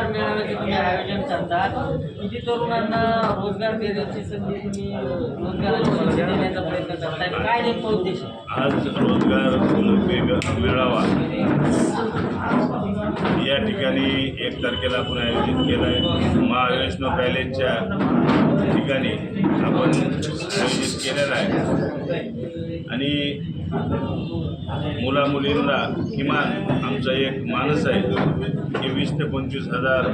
रोजगार मेळाव्याचे तुम्ही आयोजन करतात किती तरुणांना रोजगार देण्याची संधी तुम्ही रोजगाराची संधी देण्याचा प्रयत्न करताय? काय नेमका उद्देश आज रोजगार मेळावा. या ठिकाणी एक तारखेला आपण आयोजित केलं आहे महावैष्णव पॅलेसच्या ठिकाणी आपण आयोजित केलेलं आहे आणि मुलामुलींना किमान आमचा एक मानस आहे की वीस ते पंचवीस हजार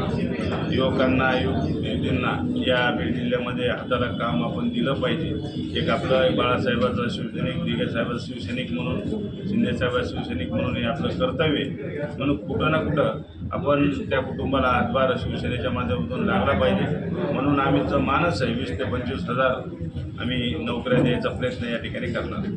युवकांना युवतींना या बीड जिल्ह्यामध्ये हाताला काम आपण दिलं पाहिजे एक आपलं बाळासाहेबाचा शिवसैनिक दिघेसाहेबाचा शिवसैनिक म्हणून शिंदेसाहेबाचा शिवसैनिक म्हणून हे आपलं कर्तव्य आहे. म्हणून कुठं ना कुठं आपण त्या कुटुंबाला हातभार शिवसेनेच्या माध्यमातून लागला पाहिजे. म्हणून आम्ही जो मानस आहे वीस ते पंचवीस हजार आम्ही नोकऱ्या द्यायचा प्रयत्न या ठिकाणी करणार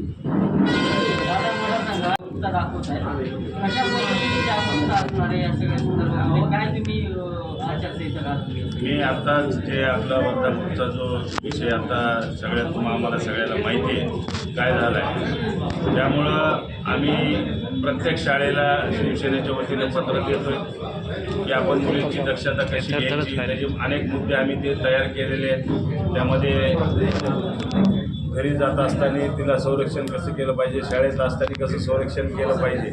मी आत्ताच जे आपला वर्धापूरचा जो विषय आता सगळ्यात आम्हाला सगळ्याला माहिती आहे काय झालं आहे त्यामुळं आम्ही प्रत्येक शाळेला शिवसेनेच्या वतीने पत्र देतोय. की आपण मुलींची दक्षता कशी घ्यायची त्याचे अनेक मुद्दे आम्ही ते तयार केलेले आहेत. त्यामध्ये घरी जात असताना तिला संरक्षण कसं केलं पाहिजे शाळेत असताना कसं संरक्षण केलं पाहिजे.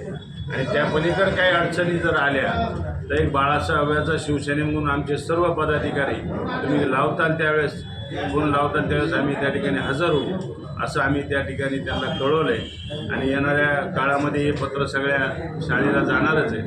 आणि त्या पलीकडे काही अडचणी जर आल्या तर एक बाळासाहेबाचा शिवसेने म्हणून आमचे सर्व पदाधिकारी तुम्ही लावताल त्यावेळेस फोन लावताल त्यावेळेस आम्ही त्या ठिकाणी हजर होऊ. असं आम्ही त्या ठिकाणी त्यांना कळवलं आहे आणि येणाऱ्या काळामध्ये हे पत्र सगळ्या शाळेला जाणारच आहे.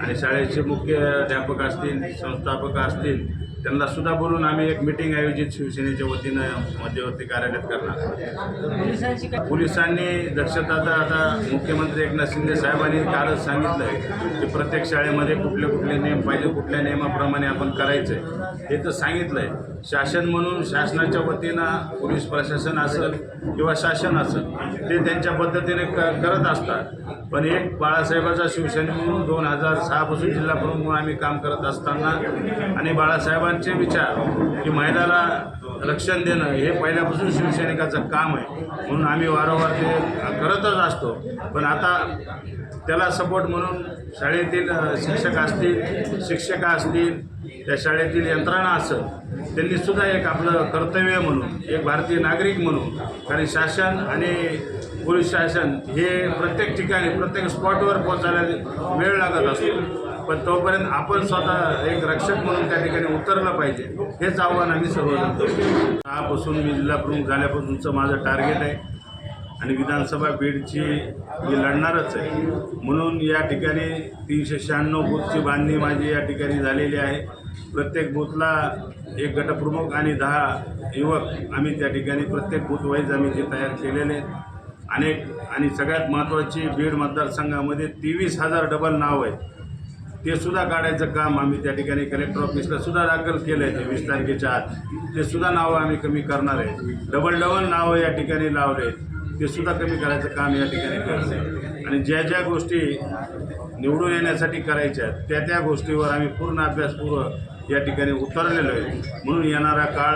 आणि शाळेचे मुख्याध्यापक असतील संस्थापक असतील त्यांना सुद्धा बोलून आम्ही एक मिटिंग आयोजित शिवसेनेच्या वतीनं मध्यवर्ती कार्यालयात करणार. पोलिसांनी दक्षता आता आता मुख्यमंत्री एकनाथ शिंदे साहेबांनी कालच सांगितलं आहे की प्रत्येक शाळेमध्ये कुठले कुठले नियम पाहिजे कुठल्या नियमाप्रमाणे आपण करायचं आहे हे तर सांगितलं आहे शासन म्हणून शासनाच्या वतीनं पोलीस प्रशासन असेल किंवा शासन असेल ते त्यांच्या पद्धतीने क करत असतात. पण एक बाळासाहेबाचा शिवसेने म्हणून दोन हजार सहापासून जिल्हा प्रमुख म्हणून आम्ही काम करत असताना आणि बाळासाहेबांचे विचार की महिलाला रक्षण देणं हे पहिल्यापासून शिवसैनिकाचं काम आहे. म्हणून आम्ही वारंवार ते करतच असतो. पण आता त्याला सपोर्ट म्हणून शाळेतील शिक्षक असतील शिक्षिका असतील त्या शाळेतील यंत्रणा असेल त्यांनी सुद्धा एक आपलं कर्तव्य म्हणून एक भारतीय नागरिक म्हणून कारण शासन आणि पोलीस शासन हे प्रत्येक ठिकाणी प्रत्येक स्पॉटवर पोहोचायला वेळ लागत असतो. पण तोपर्यंत आपण स्वतः एक रक्षक म्हणून त्या ठिकाणी उतरलं पाहिजे हेच आव्हान आम्ही सर्वजण दहापासून आपासून मी जिल्हा प्रमुख झाल्यापासूनचं माझं टार्गेट आहे आणि विधानसभा बीडची मी लढणारच आहे. म्हणून या ठिकाणी तीनशे शहाण्णव बूथची बांधणी माझी या ठिकाणी झालेली आहे. प्रत्येक बूथला एक गटप्रमुख आणि दहा युवक आम्ही त्या ठिकाणी प्रत्येक बूथ वाईज आम्ही ते तयार केलेले अनेक आणि सगळ्यात महत्त्वाची बीड मतदारसंघामध्ये तेवीस हजार डबल नाव आहे ते सुद्धा काढायचं काम आम्ही त्या ठिकाणी कलेक्टर ऑफिसला सुद्धा दाखल केलं आहे ते वीस तारखेच्या आत. ते सुद्धा नावं आम्ही कमी करणार आहे. डबल डबल नावं या ठिकाणी लावले ते सुद्धा कमी करायचं काम या ठिकाणी करते आणि ज्या ज्या गोष्टी निवडून येण्यासाठी करायच्या त्या त्या गोष्टीवर आम्ही पूर्ण अभ्यासपूर्व या ठिकाणी उतरलेलो आहे. म्हणून येणारा काळ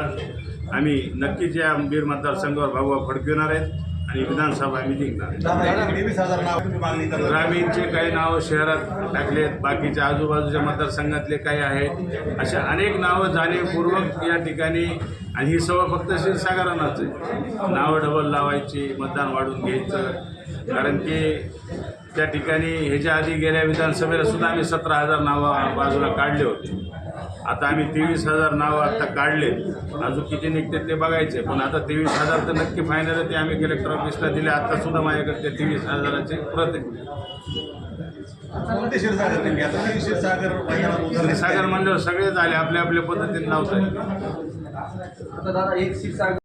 आम्ही नक्कीच या बीड मतदारसंघावर भागवा फडकविणार आहेत. आणि विधानसभा आम्ही जिंकणार. ग्रामीणचे काही नावं शहरात टाकलेत बाकीच्या आजूबाजूच्या मतदारसंघातले काही आहेत. अशा अनेक नावं जाणीवपूर्वक या ठिकाणी आणि ही सवय फक्त क्षीरसागरांनाच आहे. नावं डबल लावायची मतदान वाढून घ्यायचं. कारण की त्या ठिकाणी ह्याच्या आधी गेल्या विधानसभेला सुद्धा आम्ही सतरा हजार नावं बाजूला काढले होते. आता आम्ही तेवीस हजार नावं आता काढले. अजून किती निघते ते बघायचे. पण आता तेवीस हजार तर नक्की फायनल आहे ते आम्ही कलेक्टर ऑफिसला दिले. आता सुद्धा माझ्याकडे ते तेवीस हजाराचे प्रत क्षीरसागर मंडळ सगळेच आले आपल्या आपल्या पद्धतीने लावत आहेत